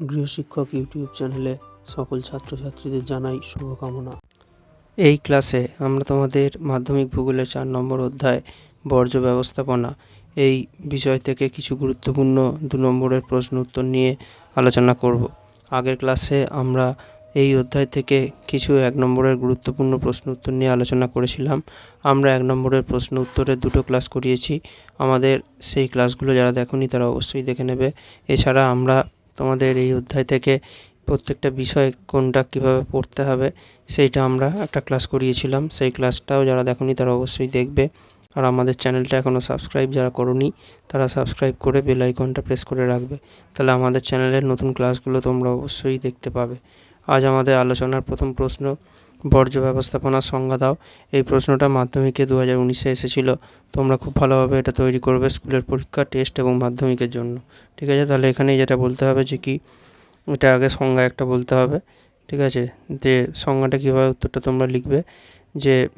গৃহশিক্ষক YouTube চ্যানেলে সকল ছাত্রছাত্রীদের জানাই শুভকামনা। এই ক্লাসে আমরা তোমাদের মাধ্যমিক ভূগোলের চার নম্বর অধ্যায়, বর্জ্য ব্যবস্থাপনা, এই বিষয় থেকে কিছু গুরুত্বপূর্ণ দু নম্বরের প্রশ্ন উত্তর নিয়ে আলোচনা করব। আগের ক্লাসে আমরা এই অধ্যায় থেকে কিছু এক নম্বরের গুরুত্বপূর্ণ প্রশ্ন উত্তর নিয়ে আলোচনা করেছিলাম। আমরা এক নম্বরের প্রশ্ন উত্তরের দুটো ক্লাস করিয়েছি। আমাদের সেই ক্লাসগুলো যারা দেখোনি তারা অবশ্যই দেখে নেবে। এছাড়া আমরা তোমাদের এই অধ্যায় থেকে প্রত্যেকটা বিষয় কোনটা কীভাবে পড়তে হবে, সেইটা আমরা একটা ক্লাস করিয়েছিলাম। সেই ক্লাসটাও যারা দেখনি তারা অবশ্যই দেখবে। আর আমাদের চ্যানেলটা এখনও সাবস্ক্রাইব যারা করনি, তারা সাবস্ক্রাইব করে বেল আইকনটা প্রেস করে রাখবে। তাহলে আমাদের চ্যানেলের নতুন ক্লাসগুলো তোমরা অবশ্যই দেখতে পাবে। আজ আমাদের আলোচনার প্রথম প্রশ্ন বর্জ্য ব্যবস্থাপনার সংজ্ঞা দাও। এই প্রশ্নটা মাধ্যমিকে দু হাজার উনিশে এসেছিল। তোমরা খুব ভালোভাবে এটা তৈরি করবে স্কুলের পরীক্ষা, টেস্ট এবং মাধ্যমিকের জন্য। ঠিক আছে? তাহলে এখানে যেটা বলতে হবে যে কি, এটা আগে সংজ্ঞা একটা বলতে হবে। ঠিক আছে? যে সংজ্ঞাটা কীভাবে উত্তরটা তোমরা লিখবে? যে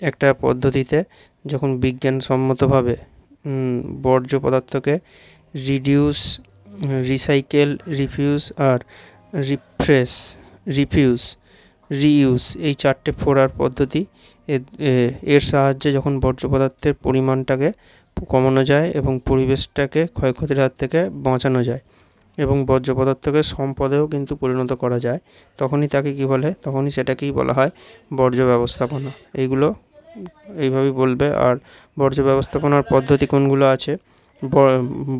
একটা পদ্ধতিতে যখন বিজ্ঞানসম্মতভাবে বর্জ্য পদার্থকে রিডিউস, রিসাইকেল, রিফিউজ আর রিফ্রেশ, রিফিউজ রিইউজ এই চারটে ফোড়ার পদ্ধতি। এর সাহায্যে যখন বর্জ্য পদার্থের পরিমাণটাকে কমানো যায় এবং পরিবেশটাকে ক্ষয়ক্ষতির হাত থেকে বাঁচানো যায় এবং বর্জ্য পদার্থকে সম্পদেও কিন্তু পরিণত করা যায়, তখনই তাকে কী বলে? তখনই সেটাকেই বলা হয় বর্জ্য ব্যবস্থাপনা। এইগুলো এইভাবেই বলবে। আর বর্জ্য ব্যবস্থাপনার পদ্ধতি কোনগুলো আছে?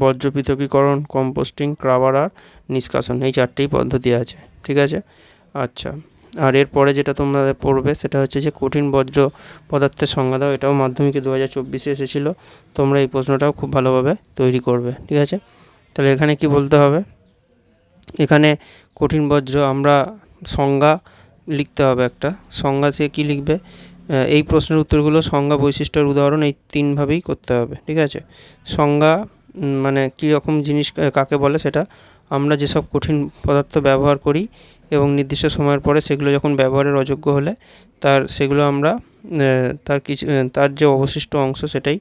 বর্জ্য পৃথকীকরণ, কম্পোস্টিং, ক্রাবার আর নিষ্কাশন এই চারটেই পদ্ধতি আছে। ঠিক আছে? আচ্ছা। আর এরপরে যেটা তোমরা পড়বে সেটা হচ্ছে যে কঠিন বর্জ্য পদার্থের সংজ্ঞা দাও, এটাও মাধ্যমিকে দু হাজার চব্বিশে এসেছিল। তোমরা এই প্রশ্নটাও খুব ভালোভাবে তৈরি করবে, ঠিক আছে? তাহলে এখানে কি বলতে হবে? এখানে কঠিন বর্জ্য আমরা সংজ্ঞা লিখতে হবে একটা। সংজ্ঞা থেকে কী লিখবে? এই প্রশ্নের উত্তরগুলো সংজ্ঞা বৈশিষ্ট্যের উদাহরণ এই তিনভাবেই করতে হবে, ঠিক আছে? সংজ্ঞা মানে কী রকম জিনিস কাকে বলে সেটা? আমরা যেসব কঠিন পদার্থ ব্যবহার করি এবং নির্দিষ্ট সময়ের পরে সেগুলো যখন ব্যবহারের অযোগ্য হলে তার, সেগুলো আমরা তার কিছু তার যে অবশিষ্ট অংশ সেটাই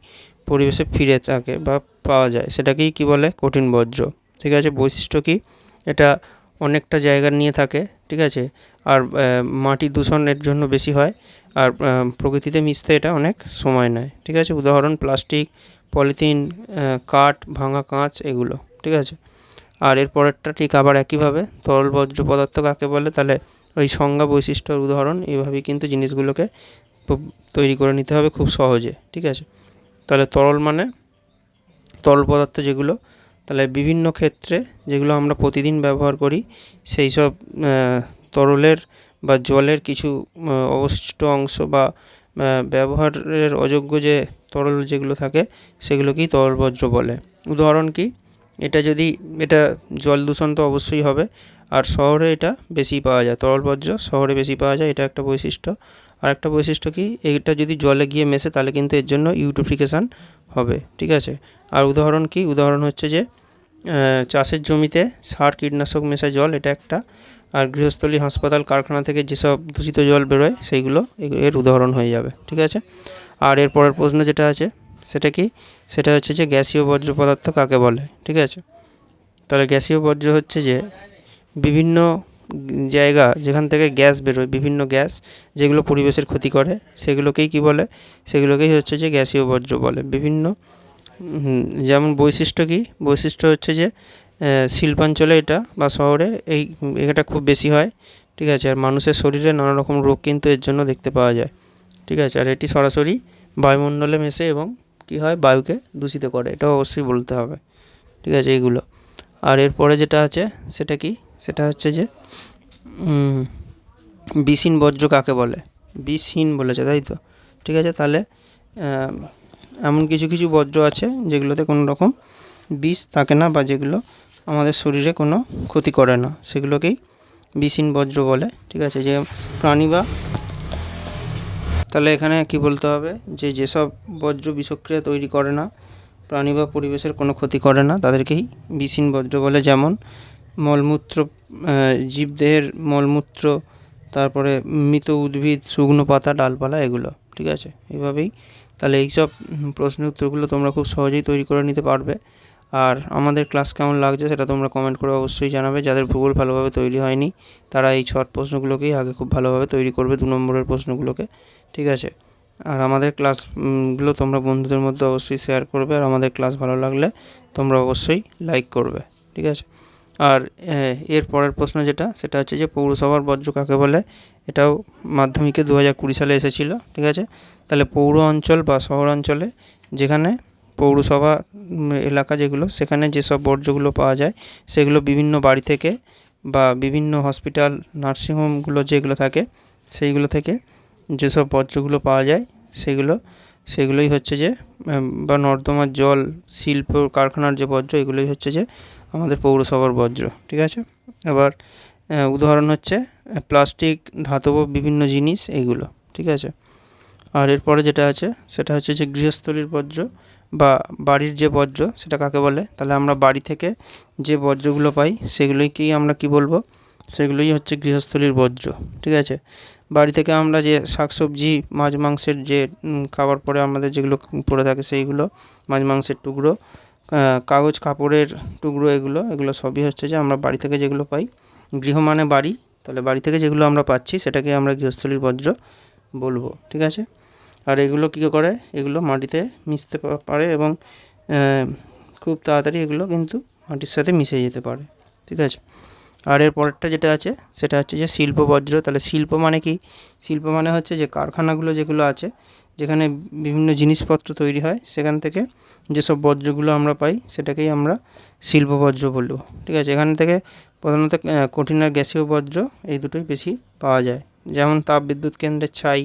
পরিবেশে ফিরে থাকে বা পাওয়া যায়। সেটাকেই কি বলে? কঠিন বর্জ্য। ঠিক আছে? বৈশিষ্ট্য কি? এটা অনেকটা জায়গা নিয়ে থাকে, ঠিক আছে? আর মাটি দূষণের জন্য বেশি হয় আর প্রকৃতিতে মিশতে এটা অনেক সময় নেয়। ঠিক আছে? উদাহরণ, প্লাস্টিক, পলিথিন কাঠ, ভাঙা কাঁচ, এগুলো। ঠিক আছে? আর এর পরেরটা ঠিক আবার একইভাবে তরল বর্জ্য পদার্থ কাকে বলে, তাহলে ওই সংজ্ঞা বৈশিষ্ট্যর উদাহরণ এইভাবেই কিন্তু জিনিসগুলোকে তৈরি করে নিতে হবে খুব সহজে, ঠিক আছে? তাহলে তরল মানে তরল পদার্থ যেগুলো, তাহলে বিভিন্ন ক্ষেত্রে যেগুলো আমরা প্রতিদিন ব্যবহার করি, সেই সব তরলের বা জলের কিছু অবশিষ্ট অংশ বা ব্যবহারের অযোগ্য যে তরল যেগুলো থাকে, সেগুলোকেই তরল বর্জ্য বলে। উদাহরণ কি? এটা যদি, এটা জল দূষণ তো অবশ্যই হবে। আর শহরে এটা বেশি পাওয়া যায়। তরল বর্জ্য শহরে বেশি পাওয়া যায়, এটা একটা বৈশিষ্ট্য। আর একটা বৈশিষ্ট্য কি, এটা যদি জলে গিয়ে মেশে, তাহলে কিন্তু এর জন্য ইউটিফিকেশান হবে, ঠিক আছে? আর উদাহরণ কি? উদাহরণ হচ্ছে যে চাষের জমিতে সার, কীটনাশক মেশা জল, এটা একটা। আর গৃহস্থলী হাসপাতাল, কারখানা থেকে যেসব দূষিত জল বেরোয়, সেইগুলো এর উদাহরণ হয়ে যাবে, ঠিক আছে? আর এর পরের প্রশ্ন যেটা আছে সেটা কি? সেটা হচ্ছে যে গ্যাসীয় বর্জ্য পদার্থ কাকে বলে? ঠিক আছে? তাহলে গ্যাসীয় বর্জ্য হচ্ছে যে বিভিন্ন জায়গা যেখান থেকে গ্যাস বেরোয়, বিভিন্ন গ্যাস যেগুলো পরিবেশের ক্ষতি করে, সেগুলোকেই কি বলে? সেগুলোকেই হচ্ছে যে গ্যাসীয় বর্জ্য বলে। বিভিন্ন যেমন বৈশিষ্ট্য কি? বৈশিষ্ট্য হচ্ছে যে শিল্পাঞ্চলে এটা বা শহরে এই এটা খুব বেশি হয়, ঠিক আছে? আর মানুষের শরীরে নানা রকম রোগ কিন্তু এর জন্য দেখতে পাওয়া যায়, ঠিক আছে? আর এটি সরাসরি বায়ুমণ্ডলে মেশে এবং কি হয়? বায়ুকে দূষিত করে। এটা অবশ্যই বলতে হবে। ঠিক আছে, এইগুলো। আর এরপরে যেটা আছে, সেটা কি? সেটা হচ্ছে যে বিষহীন বর্জ্য কাকে বলে? বিষহীন বলেছে, তাই তো? ঠিক আছে, তাহলে এমন কিছু কিছু বর্জ্য আছে যেগুলোতে কোনো রকম বিষ থাকে না বা যেগুলো আমাদের শরীরে কোনো ক্ষতি করে না। সেগুলোকেই বিষহীন বর্জ্য বলে। ঠিক আছে, যে প্রাণী বা তাহলে এখানে কি বলতে হবে? যে যেসব বর্জ্য বিষক্রিয়া তৈরি করে না প্রাণী বা পরিবেশের কোনো ক্ষতি করে না তাদেরকেই বিষহীন বর্জ্য বলে যেমন মলমূত্র জীবদেহের মলমূত্র তারপরে মৃত উদ্ভিদ শুকনো পাতা ডালপালা এগুলো ঠিক আছে? এভাবেই। তাহলে এইসব উম, প্রশ্নের উত্তরগুলো তোমরা খুব সহজেই তৈরি করে নিতে পারবে। আর আমাদের ক্লাস কেমন লাগছে সেটা তোমরা কমেন্ট করে অবশ্যই জানাবে। যাদের ভূগোল ভালোভাবে তৈরি হয়নি, তারা এই শর্ট প্রশ্নগুলোকেই আগে খুব ভালোভাবে তৈরি করবে দু নম্বরের প্রশ্নগুলোকে, ঠিক আছে? আর আমাদের ক্লাসগুলো তোমরা বন্ধুদের মধ্যে অবশ্যই শেয়ার করবে আর আমাদের ক্লাস ভালো লাগলে তোমরা অবশ্যই লাইক করবে, ঠিক আছে? আর এর পরের প্রশ্ন যেটা, সেটা হচ্ছে যে পৌরসভার বর্জ্য কাকে বলে? এটাও মাধ্যমিকে দু হাজার কুড়ি সালে এসেছিল, ঠিক আছে? তাহলে পৌর অঞ্চল বা শহর অঞ্চলে যেখানে পৌরসভা এলাকা যেগুলো সেখানে যেসব বর্জ্যগুলো পাওয়া যায় সেগুলো বিভিন্ন বাড়ি থেকে বা বিভিন্ন হসপিটাল নার্সিংহোমগুলো যেগুলো থাকে সেইগুলো থেকে যেসব বর্জ্যগুলো পাওয়া যায় সেগুলো সেগুলোই হচ্ছে যে বা নর্দমার জল শিল্প কারখানার যে বর্জ্য এগুলোই হচ্ছে যে আমাদের পৌরসভার বর্জ্য ঠিক আছে? আহ, উদাহরণ হচ্ছে প্লাস্টিক ধাতব বিভিন্ন জিনিস এইগুলো ঠিক আছে? আর এরপরে যেটা আছে সেটা হচ্ছে যে গৃহস্থলীর বর্জ্য বা বাড়ির যে বর্জ্য সেটা কাকে বলে? তাহলে আমরা বাড়ি থেকে যে বর্জ্যগুলো পাই সেগুলোকেই আমরা কি বলব? সেগুলোই হচ্ছে গৃহস্থলীর বর্জ্য, ঠিক আছে? বাড়ি থেকে আমরা যে শাকসবজি, মাছ মাংসের যে খাবার পরে আমাদের যেগুলো পড়ে থাকে সেইগুলো, মাছ মাংসের টুকরো কাগজ কাপড়ের টুকরো এগুলো এগুলো সবই হচ্ছে যে আমরা বাড়ি থেকে যেগুলো পাই। গৃহ মানে বাড়ি, তাহলে বাড়ি থেকে যেগুলো আমরা পাচ্ছি সেটাকে আমরা গৃহস্থলীর বর্জ্য বলব, ঠিক আছে? আর এগুলো কী করে? এগুলো মাটিতে মিশতে পারে এবং খুব তাড়াতাড়ি এগুলো কিন্তু মাটির সাথে মিশে যেতে পারে, ঠিক আছে? আর এর পরেরটা যেটা আছে, সেটা হচ্ছে যে শিল্প বর্জ্য তাহলে শিল্প মানে কি? শিল্প মানে হচ্ছে যে কারখানাগুলো যেগুলো আছে, যেখানে বিভিন্ন জিনিসপত্র তৈরি হয়, সেখান থেকে যেসব বর্জ্যগুলো আমরা পাই, সেটাকেই আমরা শিল্প বর্জ্য বলব, ঠিক আছে? এখান থেকে প্রধানত কঠিন আর গ্যাসীয় বর্জ্য এই দুটোই বেশি পাওয়া যায়। যেমন তাপ বিদ্যুৎ কেন্দ্রের ছাই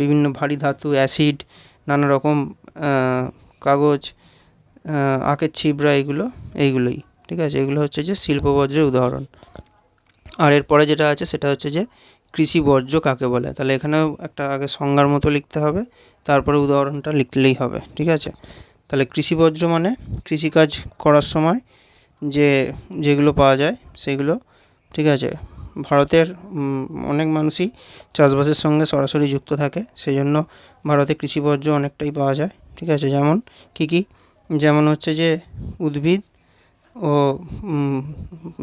বিভিন্ন ভারী ধাতু, অ্যাসিড, নানা রকম কাগজ আখের ছিবড়া, এগুলো, এইগুলোই, ঠিক আছে? এগুলো হচ্ছে যে শিল্প বর্জ্যের উদাহরণ। আর এরপরে যেটা আছে সেটা হচ্ছে যে কৃষি বর্জ্য কাকে বলে? তাহলে এখানেও একটা আগে সংজ্ঞার মতো লিখতে হবে, তারপরে উদাহরণটা লিখলেই হবে, ঠিক আছে? তাহলে কৃষি বর্জ্য মানে কৃষিকাজ করার সময় যে, যেগুলো পাওয়া যায়, সেগুলো, ঠিক আছে? ভারতের অনেক মানুষই চাষবাসের সঙ্গে সরাসরি যুক্ত থাকে। সেই জন্য ভারতে কৃষি বর্জ্য অনেকটাই পাওয়া যায়। ঠিক আছে? যেমন কী কী? যেমন হচ্ছে যে উদ্ভিদ ও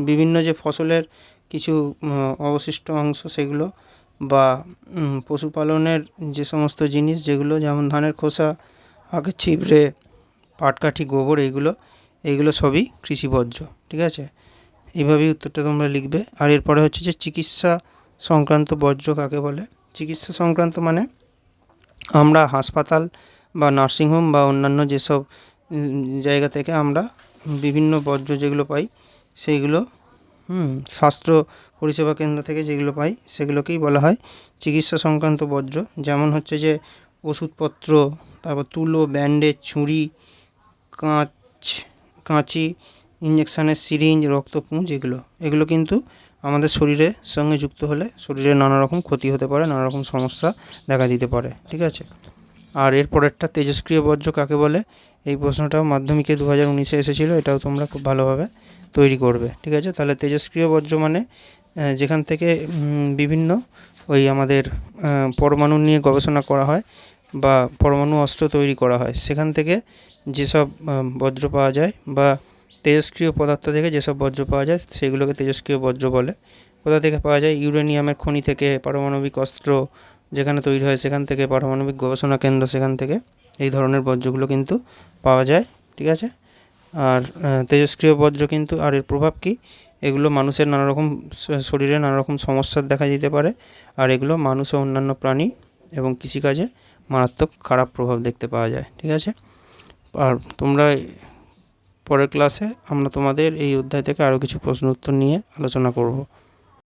বিভিন্ন যে ফসলের কিছু অবশিষ্ট অংশ সেগুলো বা পশুপালনের যে সমস্ত জিনিস যেগুলো, যেমন ধানের খোসা আখের ছিবড়ে, পাটকাঠি, গোবর, এইগুলো এইগুলো সবই কৃষি বর্জ্য ঠিক আছে? এইভাবেই উত্তরটা তোমরা লিখবে। আর এরপরে হচ্ছে যে চিকিৎসা সংক্রান্ত বর্জ্য কাকে বলে? চিকিৎসা সংক্রান্ত মানে আমরা হাসপাতাল বা নার্সিংহোম বা অন্যান্য যেসব জায়গা থেকে আমরা বিভিন্ন বর্জ্য যেগুলো পাই সেইগুলো হুম, স্বাস্থ্য পরিষেবা কেন্দ্র থেকে যেগুলো পাই, সেগুলোকেই বলা হয় চিকিৎসা সংক্রান্ত বর্জ্য। যেমন হচ্ছে যে ওষুধপত্র, তারপর তুলো, ব্যান্ডেজ, ছুরি, কাঁচ, কাঁচি ইঞ্জেকশানের সিরিঞ্জ রক্তপুঁজ এগুলো। এগুলো কিন্তু আমাদের শরীরের সঙ্গে যুক্ত হলে শরীরে নানা রকম ক্ষতি হতে পারে নানা রকম সমস্যা দেখা দিতে পারে, ঠিক আছে? আর এর পরেরটা তেজস্ক্রিয় বর্জ্য কাকে বলে? এই প্রশ্নটাও মাধ্যমিকে দু হাজার উনিশে এসেছিল, এটাও তোমরা খুব ভালোভাবে তৈরি করবে, ঠিক আছে? তাহলে তেজস্ক্রিয় বর্জ্য মানে যেখান থেকে বিভিন্ন ওই আমাদের পরমাণু নিয়ে গবেষণা করা হয় বা পরমাণু অস্ত্র তৈরি করা হয়, সেখান থেকে যেসব বজ্র পাওয়া যায় বা তেজস্ক্রিয় পদার্থ থেকে যেসব বর্জ্য পাওয়া যায়, সেগুলোকে তেজস্ক্রিয় বর্জ্য বলে। কোথা থেকে পাওয়া যায়? ইউরেনিয়ামের খনি থেকে, পারমাণবিক অস্ত্র যেখানে তৈরি হয় সেখান থেকে, পারমাণবিক গবেষণা কেন্দ্র সেখান থেকে এই ধরনের বর্জ্যগুলো কিন্তু পাওয়া যায়, ঠিক আছে? আর তেজস্ক্রিয় বর্জ্য কিন্তু, আর এর প্রভাব কী? এগুলো মানুষের নানা রকম শরীরে নানা রকম সমস্যার দেখা দিতে পারে, আর এগুলো মানুষ ও অন্যান্য প্রাণী এবং কৃষিকাজে মারাত্মক খারাপ প্রভাব দেখতে পাওয়া যায়, ঠিক আছে? আর তোমরা পরের ক্লাসে আমরা তোমাদের এই অধ্যায় থেকে আরও কিছু প্রশ্ন উত্তর নিয়ে আলোচনা করব।